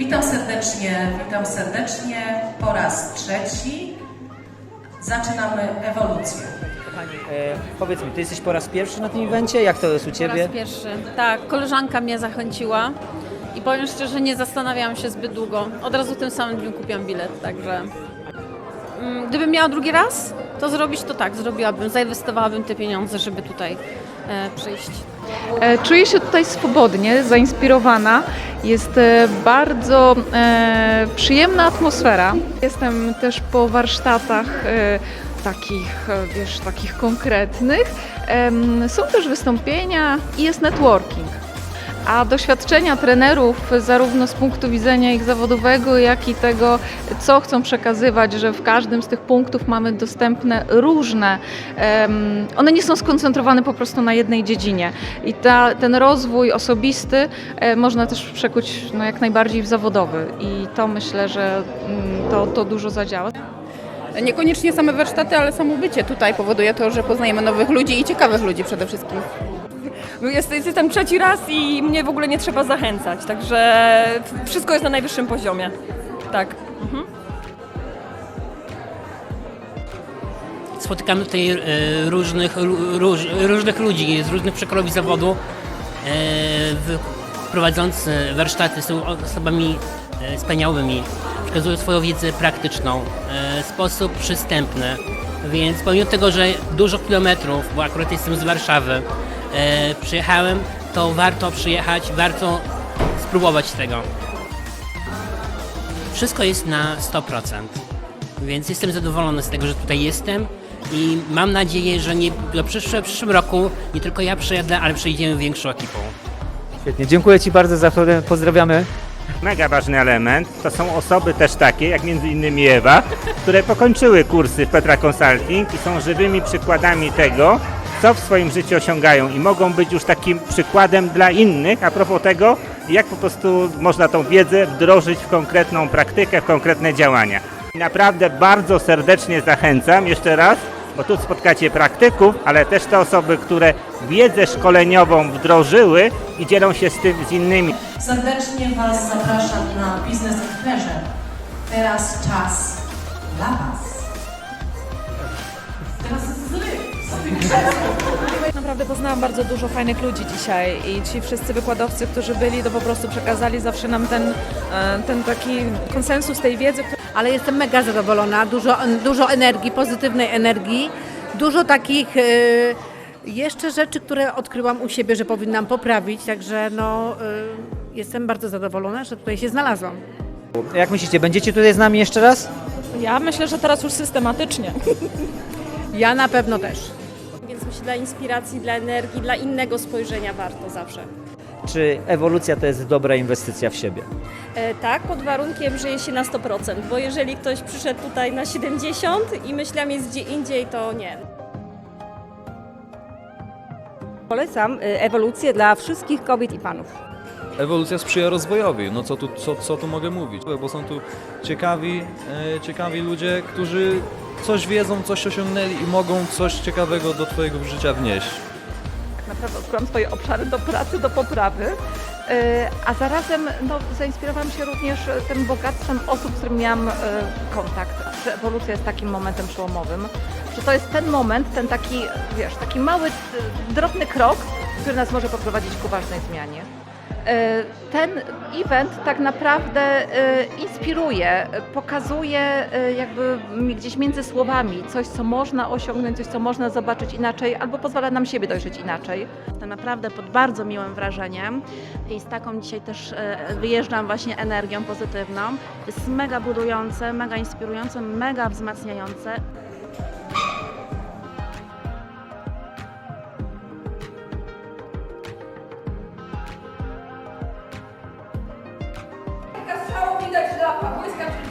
Witam serdecznie, witam serdecznie po raz trzeci. Zaczynamy ewolucję. E, powiedz mi, ty jesteś po raz pierwszy na tym evencie? Jak to jest u Po Ciebie? raz pierwszy. Tak, koleżanka mnie zachęciła i powiem szczerze, nie zastanawiałam się zbyt długo. Od razu w tym samym dniu kupiłam bilet, także mm, gdybym miała drugi raz to zrobić, to tak, zrobiłabym, zainwestowałabym te pieniądze, żeby tutaj przyjść. E, Czuję się tutaj swobodnie, zainspirowana. Jest e, bardzo e, przyjemna atmosfera. Jestem też po warsztatach e, takich, e, wiesz, takich konkretnych. Są też wystąpienia i jest networking. A doświadczenia trenerów, zarówno z punktu widzenia ich zawodowego, jak i tego, co chcą przekazywać, że w każdym z tych punktów mamy dostępne różne, em, one nie są skoncentrowane po prostu na jednej dziedzinie. I ta, ten rozwój osobisty e, można też przekuć no, jak najbardziej w zawodowy. I to myślę, że mm, to, to dużo zadziała. Niekoniecznie same warsztaty, ale samo bycie tutaj powoduje to, że poznajemy nowych ludzi i ciekawych ludzi przede wszystkim. Jest, jestem trzeci raz i mnie w ogóle nie trzeba zachęcać, także wszystko jest na najwyższym poziomie. Tak. Spotykamy tutaj e, różnych, ró- róż, różnych ludzi z różnych przekrojowych zawodu. E, wy- Prowadzący warsztaty są osobami e, wspaniałymi, przekazują swoją wiedzę praktyczną e, w sposób przystępny. Więc pomimo tego, że dużo kilometrów, bo akurat jestem z Warszawy, e, przyjechałem, to warto przyjechać, warto spróbować tego. Wszystko jest na 100%. Więc jestem zadowolony z tego, że tutaj jestem i mam nadzieję, że nie, do przyszłe, w przyszłym roku nie tylko ja przyjadę, ale przyjdziemy większą ekipą. Świetnie, dziękuję Ci bardzo za to, pozdrawiamy. Mega ważny element to są osoby też takie, jak między innymi Ewa, które pokończyły kursy w Petra Consulting i są żywymi przykładami tego, co w swoim życiu osiągają i mogą być już takim przykładem dla innych a propos tego, jak po prostu można tą wiedzę wdrożyć w konkretną praktykę, w konkretne działania. Naprawdę bardzo serdecznie zachęcam jeszcze raz, bo tu spotkacie praktyków, ale też te osoby, które wiedzę szkoleniową wdrożyły i dzielą się z tym z innymi. Serdecznie Was zapraszam na Business and Pleasure. Teraz czas dla Was. Naprawdę poznałam bardzo dużo fajnych ludzi dzisiaj i ci wszyscy wykładowcy, którzy byli, to po prostu przekazali zawsze nam ten, e, ten taki konsensus tej wiedzy, ale jestem mega zadowolona. Dużo, dużo energii, pozytywnej energii, dużo takich e, jeszcze rzeczy, które odkryłam u siebie, że powinnam poprawić, także no, e, jestem bardzo zadowolona, że tutaj się znalazłam. Jak myślicie, będziecie tutaj z nami jeszcze raz? ja myślę, że teraz już systematycznie. Ja na pewno też. Dla inspiracji, dla energii, dla innego spojrzenia warto zawsze. Czy ewolucja to jest dobra inwestycja w siebie? E, tak, pod warunkiem, że jest się na 100%, bo jeżeli ktoś przyszedł tutaj na 70 i myślał jest gdzie indziej, to nie. Polecam ewolucję dla wszystkich kobiet i panów. Ewolucja sprzyja rozwojowi, no co tu, co, co tu mogę mówić? Bo są tu ciekawi, e, ciekawi ludzie, którzy coś wiedzą, coś osiągnęli i mogą coś ciekawego do Twojego życia wnieść. tak naprawdę odkryłam swoje obszary do pracy, do poprawy, E, a zarazem no, zainspirowałam się również tym bogactwem osób, z którymi miałam e, kontakt. Że ewolucja jest takim momentem przełomowym, że to jest ten moment, ten taki, wiesz, taki mały, e, drobny krok, który nas może poprowadzić ku ważnej zmianie. E, Ten event tak naprawdę e, inspiruje, pokazuje e, jakby gdzieś między słowami coś, co można osiągnąć, coś, co można zobaczyć inaczej, albo pozwala nam siebie dojrzeć inaczej. Jestem naprawdę pod bardzo miłym wrażeniem i z taką dzisiaj też wyjeżdżam właśnie energią pozytywną. Jest mega budujące, mega inspirujące, mega wzmacniające. a música de